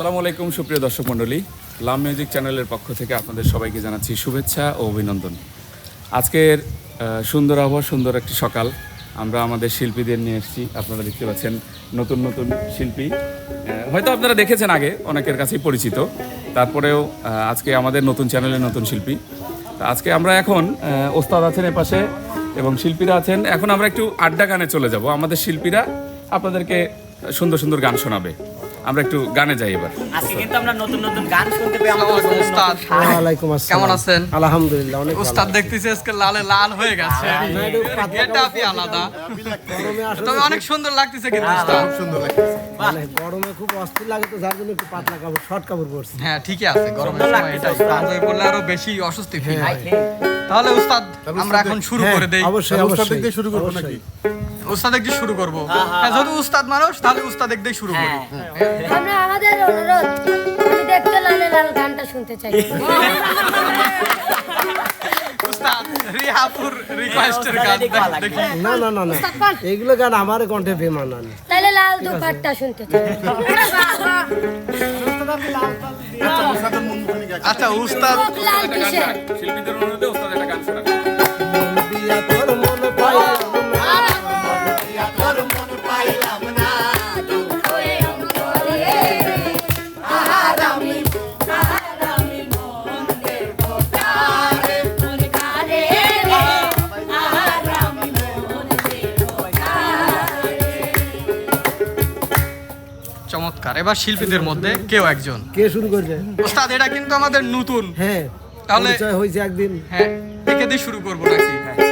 আসসালামু আলাইকুম, সুপ্রিয় দর্শক মণ্ডলী। লাম মিউজিক চ্যানেলের পক্ষ থেকে আপনাদের সবাইকে জানাচ্ছি শুভেচ্ছা ও অভিনন্দন। আজকের সুন্দর আবহাওয়া, সুন্দর একটি সকাল। আমরা আমাদের শিল্পীদের নিয়ে এসেছি। আপনারা দেখতে পাচ্ছেন নতুন নতুন শিল্পী। হয়তো আপনারা দেখেছেন আগে, অনেকের কাছেই পরিচিত। তারপরেও আজকে আমাদের নতুন চ্যানেলের নতুন শিল্পী। তা আজকে আমরা এখন ওস্তাদ আছেন এপাশে এবং শিল্পীরা আছেন। এখন আমরা একটু আড্ডা গানে চলে যাব। আমাদের শিল্পীরা আপনাদেরকে সুন্দর সুন্দর গান শোনাবে। আমরা একটু গানে যাই এবার। আজকে কিন্তু আমরা নতুন নতুন গান শুনতে পেয়ে আমাদের আসসালামু আলাইকুম, আসসালাম। কেমন আছেন? আলহামদুলিল্লাহ অনেক ভালো। উস্তাদ দেখতেছি আজকে লালে লাল হয়ে গেছে। পাতলা এটা কাপড় আলাদা তবে অনেক সুন্দর লাগতেছে কিন্তু উস্তাদ। মানে গরমে খুব অস্থির লাগে তো যার জন্য একটু পাতলা কাপড় শর্ট কাপড় পরছি। হ্যাঁ ঠিকই আছে গরমের সময় এটাই। পাঞ্জাবি পরলে আরও বেশি অস্বস্তি ফিল হয় তাহলে উস্তাদ আমরা এখন শুরু করে দেই। হ্যাঁ, অবশ্যই। দিয়ে শুরু করব নাকি? উস্তাদ দিয়ে শুরু করব। হ্যাঁ যেহেতু উস্তাদ মানুষ তাহলে উস্তাদ দিয়ে শুরু করব। আমরা আমাদের অনুরোধ দেখতে লালে লাল গানটা শুনতে চাই। না না না না। এগুলো গান আমার কণ্ঠে বেমানান। তাহলে লাল দুপাট্টা শুনতে আচ্ছা উস্তাদ শিল্পীদের অনুরোধে উস্তাদ একটা গান শোনাবে চমৎকার এবার শিল্পীদের মধ্যে কেউ একজন। কে শুরু করবে? ওস্তাদ এটা কিন্তু আমাদের নতুন। হ্যাঁ তাহলে- হয়েছে একদিন। হ্যাঁ একে দিয়ে শুরু করব নাকি? কোটি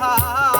হার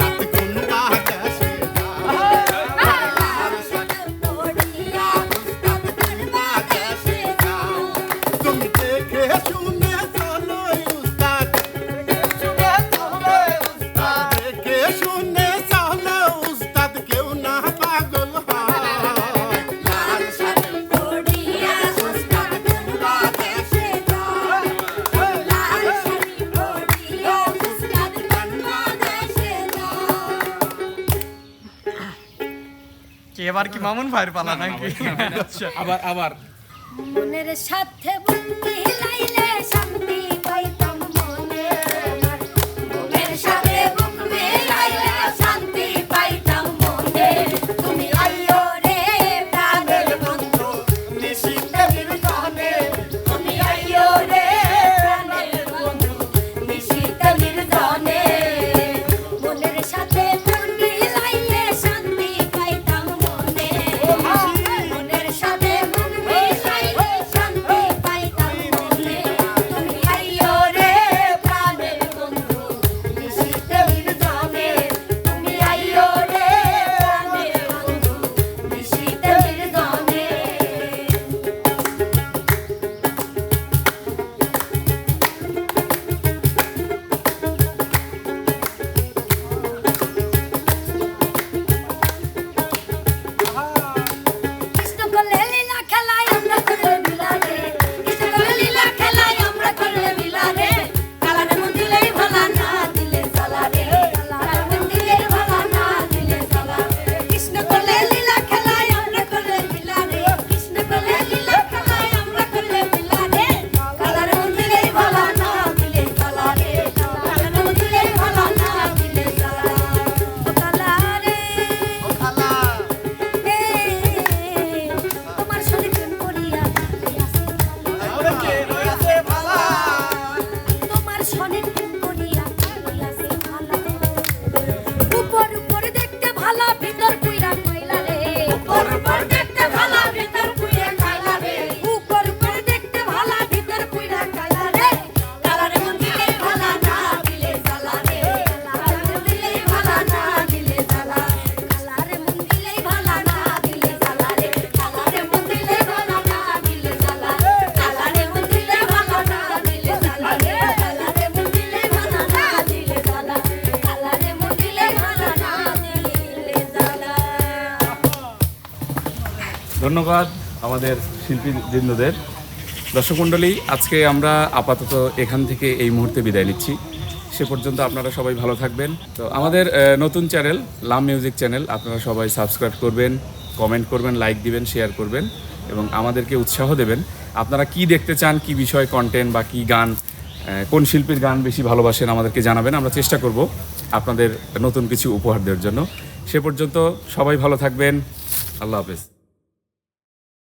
আমার কি মামুন ভাইয়ের পালা নাকি? আচ্ছা। আবার আবার। মনের সাথে ধন্যবাদ আমাদের শিল্পীবৃন্দদের। দর্শক মণ্ডলী, আজকে আমরা আপাতত এখান থেকে এই মুহূর্তে বিদায় নিচ্ছি। সে পর্যন্ত আপনারা সবাই ভালো থাকবেন। তো আমাদের নতুন চ্যানেল, লাম মিউজিক চ্যানেল, আপনারা সবাই সাবস্ক্রাইব করবেন, কমেন্ট করবেন, লাইক দিবেন, শেয়ার করবেন এবং আমাদেরকে উৎসাহ দেবেন। আপনারা কি দেখতে চান, কি বিষয় কন্টেন্ট বা কি গান কোন শিল্পীর গান বেশি ভালোবাসেন আমাদেরকে জানাবেন, আমরা চেষ্টা করব আপনাদের নতুন কিছু উপহার দেওয়ার জন্য। সে পর্যন্ত সবাই ভালো থাকবেন। আল্লাহ হাফেজ।